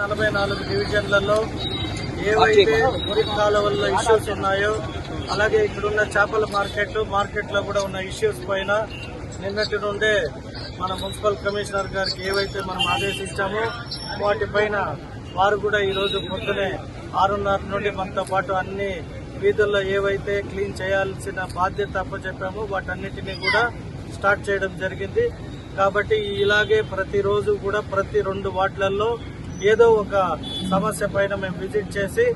నలభై నాలుగు డివిజన్లలో ఏవైతే మురికి కాలువల్లో ఇష్యూస్ ఉన్నాయో అలాగే ఇక్కడున్న చేపల మార్కెట్ మార్కెట్లో కూడా ఉన్న ఇష్యూస్ పైన నిన్నటి నుండే మన మున్సిపల్ కమిషనర్ గారికి ఏవైతే మనం ఆదేశించామో వాటిపైన వారు కూడా ఈ రోజు పొద్దునే ఆరున్నర నుండి మనతో పాటు అన్ని వీధుల్లో ఏవైతే క్లీన్ చేయాల్సిన బాధ్యత అప్పచెప్పామో వాటన్నిటిని కూడా స్టార్ట్ చేయడం జరిగింది. కాబట్టి ఇలాగే ప్రతిరోజు కూడా ప్రతి రెండు వార్డులలో ఏదో ఒక సమస్య పైన మేము విజిట్ చేసి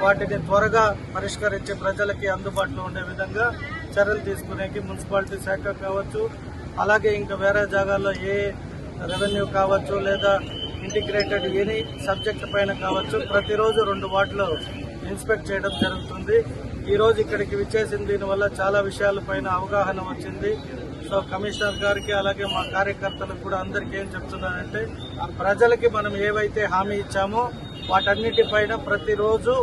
వాటిని త్వరగా పరిష్కరించి ప్రజలకి అందుబాటులో ఉండే విధంగా చర్యలు తీసుకునేకి మున్సిపాలిటీ శాఖ కావచ్చు అలాగే ఇంకా వేరే జాగాల్లో ఏ రెవెన్యూ కావచ్చు లేదా ఇంటిగ్రేటెడ్ ఎనీ సబ్జెక్ట్ పైన కావచ్చు ప్రతిరోజు రెండు వాటిలో ఇన్స్పెక్ట్ చేయడం జరుగుతుంది. ఈ రోజు ఇక్కడికి విచ్చేసిన దీనివల్ల చాలా విషయాలపైన అవగాహన వచ్చింది. సో కమిషనర్ గారికి అలాగే మా కార్యకర్తలకు కూడా అందరికీ ఏం చెప్తున్నానంటే ప్రజలకి మనం ఏవైతే హామీ ఇచ్చామో వాటన్నిటిపైన ప్రతిరోజు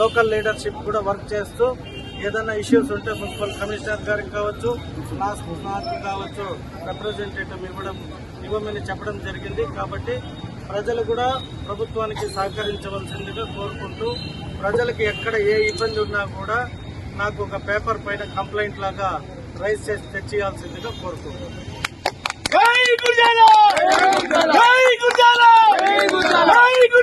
లోకల్ లీడర్షిప్ కూడా వర్క్ చేస్తూ ఏదైనా ఇష్యూస్ ఉంటే మున్సిపల్ కమిషనర్ గారికి కావచ్చు నాకు కావచ్చు రిప్రజెంటేటివ్ ఇవ్వడం ఇవ్వమని చెప్పడం జరిగింది. కాబట్టి ప్రజలు కూడా ప్రభుత్వానికి సహకరించవలసిందిగా కోరుకుంటూ ప్రజలకు ఎక్కడ ఏ ఇబ్బంది ఉన్నా కూడా నాకు ఒక పేపర్ పైన కంప్లైంట్ లాగా రైస్ చేసి తెచ్చియాల్సిందిగా కోరుకుంటున్నాను.